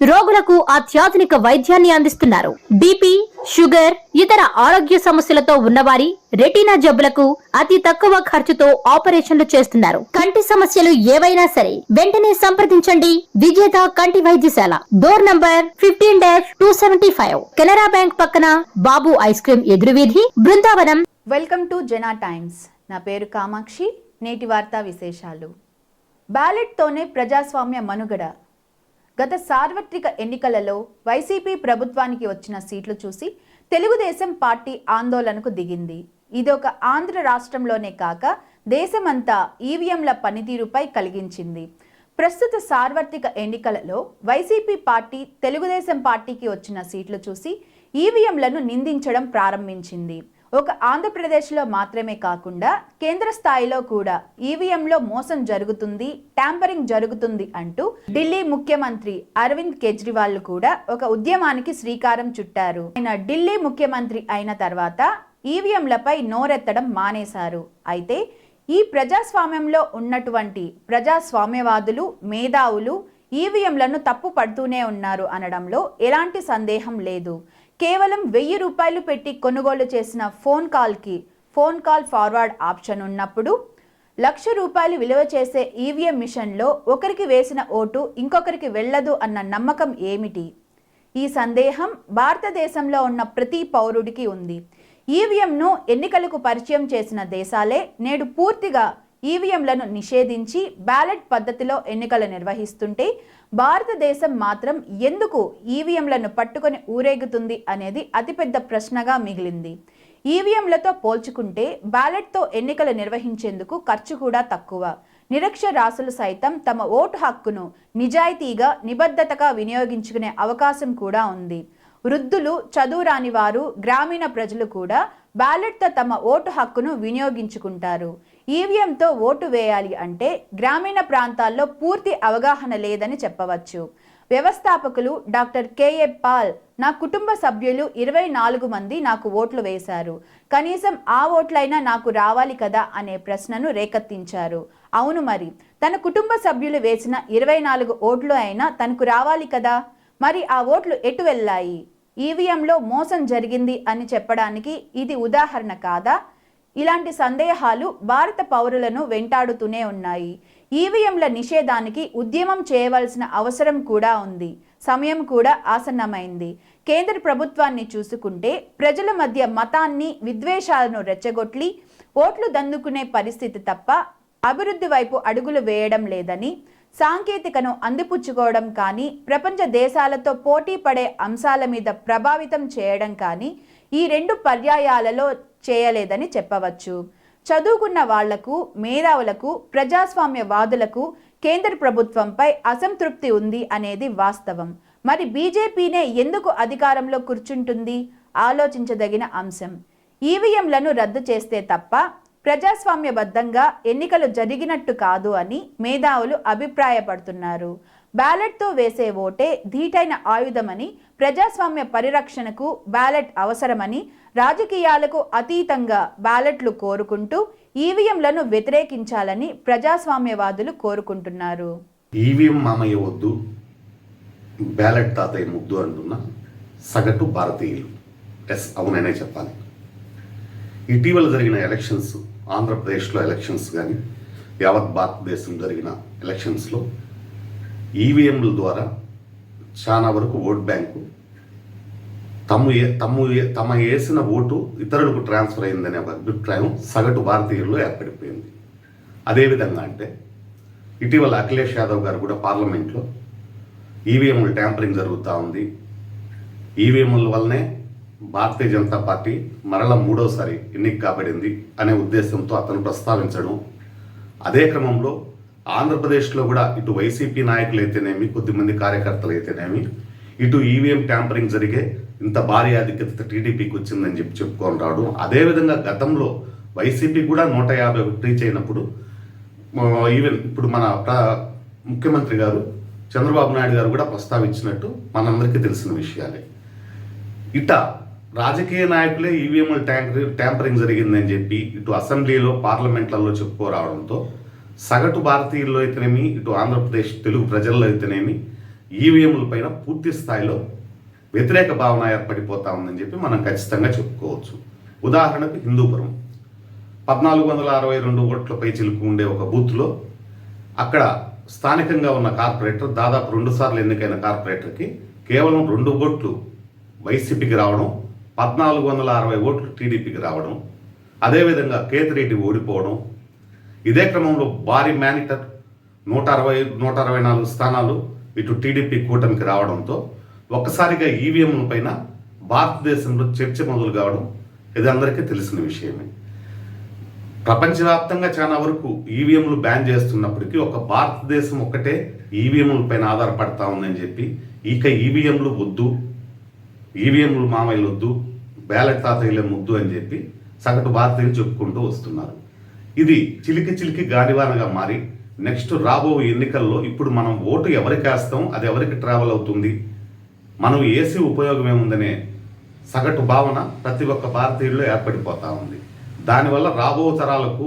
రోగులకు అత్యాధునిక వైద్యాన్ని అందిస్తున్నారు. బీపీ షుగర్ ఇతర ఆరోగ్య సమస్యలతో ఉన్నవారి రెటీనా జబ్బులకు అతి తక్కువ ఖర్చుతో ఆపరేషన్లు చేస్తున్నారు. కంటి సమస్యలు ఏవైనా సరే వెంటనే సంప్రదించండి. విజేత కంటి వైద్యశాల. Door number fifteen dash two seventy five. Canara bank పక్కన Babu ice cream ఎదురువీధి Brindavanam. Welcome to Jana times. నా పేరు కామాక్షి. నేటి వార్తా విశేషాలు. బ్యాలెట్తోనే ప్రజాస్వామ్య మనుగడ. గత సార్వత్రిక ఎన్నికలలో వైసీపీ ప్రభుత్వానికి వచ్చిన సీట్లు చూసి తెలుగుదేశం పార్టీ ఆందోళనకు దిగింది. ఇదొక ఆంధ్ర రాష్ట్రంలోనే కాక దేశమంతా ఈవీఎంల పనితీరుపై కలిగించింది. ప్రస్తుత సార్వత్రిక ఎన్నికలలో వైసీపీ పార్టీ తెలుగుదేశం పార్టీకి వచ్చిన సీట్లు చూసి ఈవీఎంలను నిందించడం ప్రారంభించింది. ఒక ఆంధ్రప్రదేశ్లో మాత్రమే కాకుండా కేంద్ర స్థాయిలో కూడా ఈవీఎంలో మోసం జరుగుతుంది ట్యాంపరింగ్ జరుగుతుంది అంటూ ఢిల్లీ ముఖ్యమంత్రి అరవింద్ కేజ్రీవాల్ కూడా ఒక ఉద్యమానికి శ్రీకారం చుట్టారు. ఆయన ఢిల్లీ ముఖ్యమంత్రి అయిన తర్వాత ఈవీఎంలపై నోరెత్తడం మానేశారు. అయితే ఈ ప్రజాస్వామ్యంలో ఉన్నటువంటి ప్రజాస్వామ్యవాదులు మేధావులు ఈవీఎంలను తప్పు పడుతూనే ఉన్నారు అనడంలో ఎలాంటి సందేహం లేదు. కేవలం వెయ్యి రూపాయలు పెట్టి కొనుగోలు చేసిన ఫోన్ కాల్కి ఫోన్ కాల్ ఫార్వర్డ్ ఆప్షన్ ఉన్నప్పుడు లక్ష రూపాయలు విలువ చేసే ఈవీఎం మిషన్లో ఒకరికి వేసిన ఓటు ఇంకొకరికి వెళ్ళదు అన్న నమ్మకం ఏమిటి? ఈ సందేహం భారతదేశంలో ఉన్న ప్రతి పౌరుడికి ఉంది. ఈవీఎంను ఎన్నికలకు పరిచయం చేసిన దేశాలే నేడు పూర్తిగా ఈవీఎంలను నిషేధించి బ్యాలెట్ పద్ధతిలో ఎన్నికలు నిర్వహిస్తుంటే భారతదేశం మాత్రం ఎందుకు ఈవీఎంలను పట్టుకొని ఊరేగుతుంది అనేది అతిపెద్ద ప్రశ్నగా మిగిలింది. ఈవీఎంలతో పోల్చుకుంటే బ్యాలెట్తో ఎన్నికలు నిర్వహించేందుకు ఖర్చు కూడా తక్కువ. నిరక్షరాసులు సైతం తమ ఓటు హక్కును నిజాయితీగా నిబద్ధతగా వినియోగించుకునే అవకాశం కూడా ఉంది. వృద్ధులు చదువురాని వారు గ్రామీణ ప్రజలు కూడా బ్యాలెట్తో తమ ఓటు హక్కును వినియోగించుకుంటారు. ఈవీఎంతో ఓటు వేయాలి అంటే గ్రామీణ ప్రాంతాల్లో పూర్తి అవగాహన లేదని చెప్పవచ్చు. వ్యవస్థాపకులు డాక్టర్ కేఏ పాల్ నా కుటుంబ సభ్యులు ఇరవై నాలుగు మంది నాకు ఓట్లు వేశారు. కనీసం ఆ ఓట్లైనా నాకు రావాలి కదా అనే ప్రశ్నను రేకెత్తించారు. అవును మరి తన కుటుంబ సభ్యులు వేసిన ఇరవై నాలుగు ఓట్లు అయినా తనకు రావాలి కదా? మరి ఆ ఓట్లు ఎటు వెళ్ళాయి? ఈవీఎంలో మోసం జరిగింది అని చెప్పడానికి ఇది ఉదాహరణ కాదా? ఇలాంటి సందేహాలు భారత పౌరులను వెంటాడుతూనే ఉన్నాయి. ఈవీఎంల నిషేధానికి ఉద్యమం చేయవలసిన అవసరం కూడా ఉంది. సమయం కూడా ఆసన్నమైంది. కేంద్ర ప్రభుత్వాన్ని చూసుకుంటే ప్రజల మధ్య మతాన్ని విద్వేషాలను రెచ్చగొట్లి ఓట్లు దందుకునే పరిస్థితి తప్ప అభివృద్ధి వైపు అడుగులు వేయడం లేదని సాంకేతికను అందిపుచ్చుకోవడం కానీ ప్రపంచ దేశాలతో పోటీ పడే అంశాల మీద ప్రభావితం చేయడం కానీ ఈ రెండు పర్యాయాలలో చేయలేదని చెప్పవచ్చు. చదువుకున్న వాళ్ళకు మేధావులకు ప్రజాస్వామ్యవాదులకు కేంద్ర ప్రభుత్వంపై అసంతృప్తి ఉంది అనేది వాస్తవం. మరి బీజేపీనే ఎందుకు అధికారంలో కూర్చుంటుంది? ఆలోచించదగిన అంశం. ఈవీఎంలను రద్దు చేస్తే తప్ప ప్రజాస్వామ్యబద్ధంగా ఎన్నికలు జరిగినట్టు కాదు అని మేధావులు అభిప్రాయపడుతున్నారు. బ్యాలెట్తో వేసే ఓటే ధీటైన ఆయుధమని ప్రజాస్వామ్య పరిరక్షణకు బ్యాలెట్ అవసరమని రాజకీయాలకు అతీతంగా బ్యాలెట్లు కోరుకుంటూ ఈవీఎంలను వ్యతిరేకించాలని ప్రజాస్వామ్యవాదులు కోరుకుంటున్నారు. ఈవీఎం మామయ్య వద్దు బ్యాలెట్ తాతయ్య ముద్దు అంటున్న సగటు భారతీయులు. ఎస్ అవుననే చెప్పాలి. ఇటీవల జరిగిన ఎలక్షన్స్ ఆంధ్రప్రదేశ్లో ఎలక్షన్స్ కానీ యావత్ భారతదేశం జరిగిన ఎలక్షన్స్లో ఈవీఎంల ద్వారా చాలా వరకు ఓట్ బ్యాంకు తమ్ము ఏ తమ్ము తమ వేసిన ఓటు ఇతరులకు ట్రాన్స్ఫర్ అయిందనే ఒక అభిప్రాయం సగటు భారతీయుల్లో ఏర్పడిపోయింది. అదేవిధంగా అంటే ఇటీవల అఖిలేష్ యాదవ్ గారు కూడా పార్లమెంట్లో ఈవీఎంలు ట్యాంపరింగ్ జరుగుతూ ఉంది. ఈవీఎంల వల్లనే భారతీయ జనతా పార్టీ మరల మూడోసారి ఎన్నిక కాబడింది అనే ఉద్దేశంతో అతను ప్రస్తావించడం. అదే క్రమంలో ఆంధ్రప్రదేశ్లో కూడా ఇటు వైసీపీ నాయకులు అయితేనేమి కొద్దిమంది కార్యకర్తలు అయితేనేమి ఇటు ఈవీఎం ట్యాంపరింగ్ జరిగే ఇంత భారీ ఆధిక్యత టీడీపీకి వచ్చిందని చెప్పి చెప్పుకొని రావడం. అదేవిధంగా గతంలో వైసీపీ కూడా నూట యాభై ఒకటి రీచ్ అయినప్పుడు ఈవెన్ ఇప్పుడు మన ముఖ్యమంత్రి గారు చంద్రబాబు నాయుడు గారు కూడా ప్రస్తావించినట్టు మనందరికీ తెలిసిన విషయాలే. ఇట రాజకీయ నాయకులే ఈవీఎంల ట్యాంకర్ ట్యాంపరింగ్ జరిగిందని చెప్పి ఇటు అసెంబ్లీలో పార్లమెంట్లలో చెప్పుకోరావడంతో సగటు భారతీయుల్లో అయితేనేమి ఇటు ఆంధ్రప్రదేశ్ తెలుగు ప్రజల్లో అయితేనేమి ఈవీఎంల పైన పూర్తి స్థాయిలో వ్యతిరేక భావన ఏర్పడిపోతా ఉందని చెప్పి మనం ఖచ్చితంగా చెప్పుకోవచ్చు. ఉదాహరణకు హిందూపురం. పద్నాలుగు వందల అరవై రెండు ఓట్లపై చిలుకు ఉండే ఒక బూత్లో అక్కడ స్థానికంగా ఉన్న కార్పొరేటర్ దాదాపు రెండుసార్లు ఎన్నికైన కార్పొరేటర్కి కేవలం రెండు ఓట్లు వైసీపీకి రావడం పద్నాలుగు వందల అరవై ఓట్లు టీడీపీకి రావడం అదేవిధంగా కేతిరెడ్డి ఓడిపోవడం ఇదే క్రమంలో భారీ మేనిటర్ నూట అరవై నూట అరవై నాలుగు స్థానాలు ఇటు టీడీపీ కూటమికి రావడంతో ఒక్కసారిగా ఈవీఎంల పైన భారతదేశంలో చర్చ మొదలు కావడం ఇది అందరికీ తెలిసిన విషయమే. ప్రపంచవ్యాప్తంగా చాలా వరకు ఈవీఎంలు బ్యాన్ చేస్తున్నప్పటికీ ఒక భారతదేశం ఒక్కటే ఈవీఎంల పైన ఆధారపడతా ఉందని చెప్పి ఇక ఈవీఎంలు వద్దు ఈవీఎంలు మామయ్యలు వద్దు బ్యాలెట్ తాతయ్యలే ముద్దు అని చెప్పి సగటు భారతీయులు చెప్పుకుంటూ వస్తున్నారు. ఇది చిలికి చిలికి గాడివానగా మారి నెక్స్ట్ రాబో ఎన్నికల్లో ఇప్పుడు మనం ఓటు ఎవరికి వేస్తాం అది ఎవరికి ట్రావెల్ అవుతుంది? మనం ఏసీ ఉపయోగం ఏముందనే సగటు భావన ప్రతి ఒక్క భారతీయుల్లో ఏర్పడిపోతూ ఉంది. దానివల్ల రాబో తరాలకు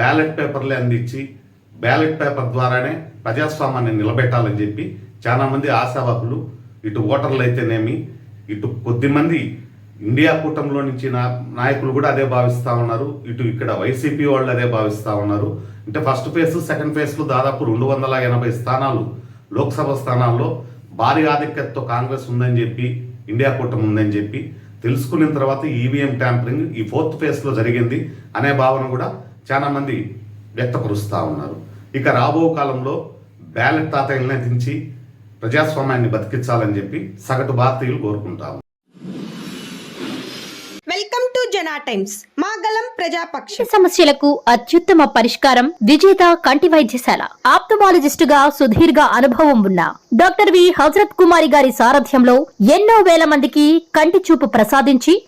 బ్యాలెట్ పేపర్లే అందించి బ్యాలెట్ పేపర్ ద్వారానే ప్రజాస్వామ్యాన్ని నిలబెట్టాలని చెప్పి చాలామంది ఆశావాహులు ఇటు ఓటర్లు అయితేనేమి ఇటు కొద్దిమంది ఇండియా కూటమిలో నుంచి నా నాయకులు కూడా అదే భావిస్తూ ఉన్నారు. ఇటు ఇక్కడ వైసీపీ వాళ్ళు అదే భావిస్తూ ఉన్నారు. అంటే ఫస్ట్ ఫేజ్ సెకండ్ ఫేజ్లో దాదాపు రెండు వందల ఎనభై స్థానాలు లోక్సభ స్థానాల్లో భారీ ఆధిక్యతతో కాంగ్రెస్ ఉందని చెప్పి ఇండియా కూటమి ఉందని చెప్పి తెలుసుకున్న తర్వాత ఈవీఎం ట్యాంపరింగ్ ఈ ఫోర్త్ ఫేజ్లో జరిగింది అనే భావన కూడా చాలామంది వ్యక్తపరుస్తూ ఉన్నారు. ఇక రాబో కాలంలో బ్యాలెట్ తాతయ్యలనే దించి ప్రజాస్వామ్యాన్ని బతికించాలని చెప్పి సగటు భారతీయులు కోరుకుంటాము వెల్కమ్ టు జనా టైమ్స్. మా గలం ప్రజాపక్షం. సమస్యలకు అత్యుత్తమ పరిష్కారం విజేత కంటి వైద్యశాల. ఆప్థమాలజిస్ట్గా సుదీర్ఘ అనుభవం ఉన్న డాక్టర్ వి. హజరత్ కుమారి గారి సారథ్యంలో ఎన్నో వేల మందికి కంటి చూపు ప్రసాదించి